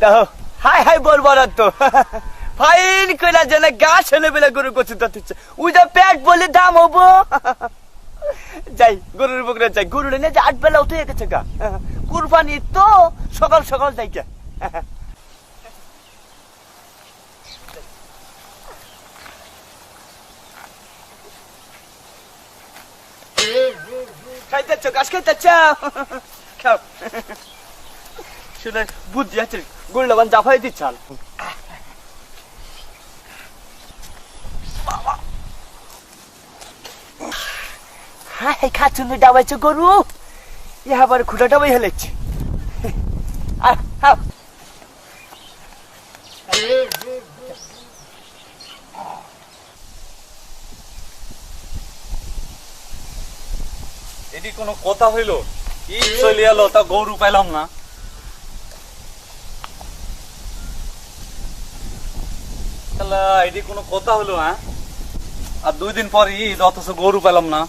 দেখো। High high বলব না তো। ফাইন কইলা জেনে গা ছেলে বেলা গরু কচু দিচ্ছে ওই যে পেট বলে দাম হব। যাই, গরুর বকরে যাই। গরুর এনে যে আট বেলা উঠে গেছে গা। কুরবানি তো সকাল সকাল যাই কে খাইতেছ গাছ খাইতেছ? খাও। শুনে বুদ্ধি আছে জাফাই দিচ্ছাল খাচ্ছুন ডাবাইছে গরু। খুঁটা ডাবাই হেলেছে। এটি কোনো কথা হইল? কি চলে এলো তা গরু পাইলাম না। এটি কোনো কথা হলো হ্যাঁ? আর দুই দিন পর ঈদ, অথচ গরু পেলাম না।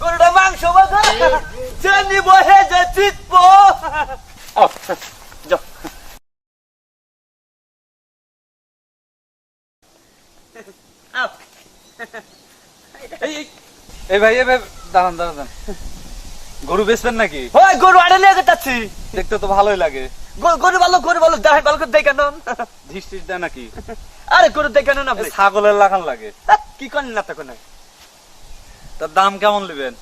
গরুটা মাংস বাধা জানি বহে যে চিতপ এই, ভাই এই ভাই দাঁড়ান দাঁড়ান। গরু বেচবেন নাকি? ওই গরু আড়ে নিয়ে দেখতে তো ভালোই লাগে। গরু ভালো গরু ভালো দেখেন ভালো করে দেখেন দেয় নাকি? আরে গরু দেখেন না ছাগলের লাগান লাগে। কি করেন না তখন? তার দাম কেমন নেবেন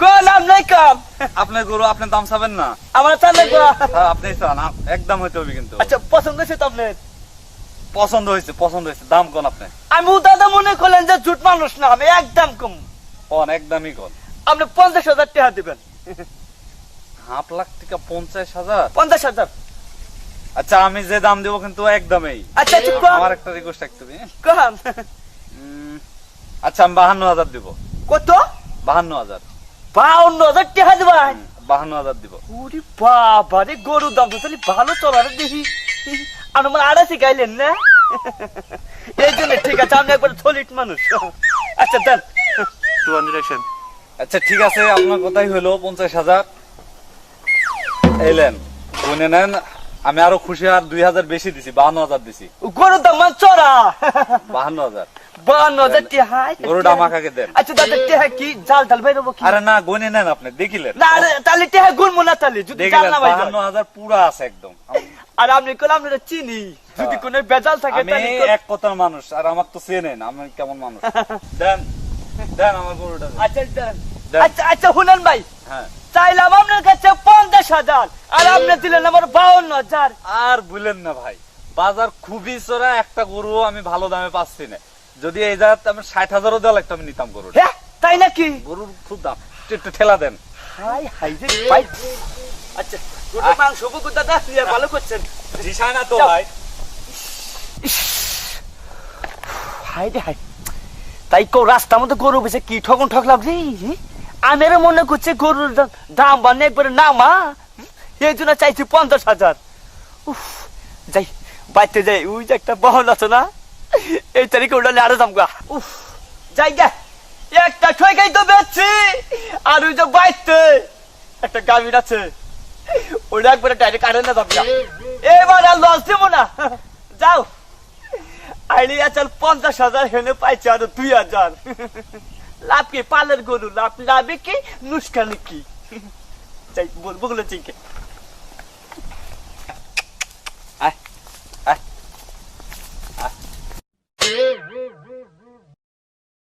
কোন নাই কাম। আপনার গরু আপনি দাম চাবেন না? আমার চালে হ্যাঁ, আপনি চান। একদম হইতে হবে কিন্তু। আচ্ছা পছন্দ হয়েছে তো আপনার? পছন্দ হয়েছে পছন্দ হয়েছে। দাম কোন আপনি? আমি দাদা মনে করলেন যে জুট মানুষ না আমি একদম কম। কোন একদমই কোন? আপনি পঞ্চাশ হাজার টাকা দিবেন। হাফ লাখ টাকা পঞ্চাশ হাজার? পঞ্চাশ হাজার। আচ্ছা আমি যে দাম দেবো কিন্তু একদমই আচ্ছা আচ্ছা আমার একটা রিকোয়েস্ট থাকতে হবে কম। আচ্ছা আমি বাহান্ন হাজার দিব। কত? বাহান্ন হাজার। বাউন্ন হাজার টাকা দিবেন বাহান্ন হাজার দিব। ওরে বাবা রে গরুর দাম তো তাহলে ভালো চলার দেখি। আর আমার আড়াইশি গাইলেন না? এই জন্য ঠিক আছে আপনি একবার সলিড মানুষ। আচ্ছা দেন। টু হান্ড্রেড আচ্ছা ঠিক আছে আপনার কথাই হলো পঞ্চাশ হাজার। এলেন গুনে নেন আমি আরও খুশি আর দুই হাজার বেশি দিছি বাহান্ন হাজার দিছি। গরুর দাম মান চড়া। বাহান্ন হাজার। বাউন্ন হাজার গরুটা আমাকে দেন। আচ্ছা দাদা টেহা কি জাল ডাল কি? আরে না গুনে নেন আপনি দেখিলেন। না আরে তাহলে টেহা গুনবো না তাহলে যদি জাল না বাইর বাহান্ন হাজার পুরা আছে একদম। আর আপনি কল আমরা চিনি। যদি কোনো বেজাল থাকে আমি এক কথার মানুষ আর আমার তো চেনেন আমি কেমন মানুষ। দেন দেন আমার গরুটা আচ্ছা দেন। আচ্ছা আচ্ছা ভাই। হ্যাঁ। চাইলাম আপনার কাছে পঞ্চাশ হাজার আর আপনি দিলেন আমার বাউন্ন হাজার। আর বললেন না ভাই বাজার খুবই চড়া একটা গরু আমি ভালো দামে পাচ্ছি না। যদি এই জায়গাতে আমি ষাট হাজারও দেওয়া লাগতো আমি নিতাম গরু হ্যাঁ তাই নাকি? গরুর খুব দাম। একটু ঠেলা দেন। হাই হাই রে ভাই। আচ্ছা গোটা মাংস বুকু দাদা নিয়ে ভালো করছেন। ঝিসায় তো ভাই হাই রে হাই তাই রাস্তার মধ্যে গরু বেছে কি ঠকন ঠকলাম রে? আমের মনে করছে গরুর দাম বানে একবারে নামা এই জন্য চাইছি পঞ্চাশ হাজার। উফ, যাই বাইতে যাই। ওই যে একটা বহন আছে না? এই তারিখে উঠালে আরও দাম গা। উফ যাই গা। একটা ঠেকাই তো বেচছি। আর ওই যে বাইতে একটা গাভীর আছে। ওটা একবারে টাইটে কাটে না গা এবার আর লস দেবো না। যাও। আইলি চল পঞ্চাশ হাজার, হেনে পাইছে আর দুই হাজার। লাভ কি? পালের গরু, লাভ লাভে কি? নুসকানি কি? বলবগুলো চিনকে।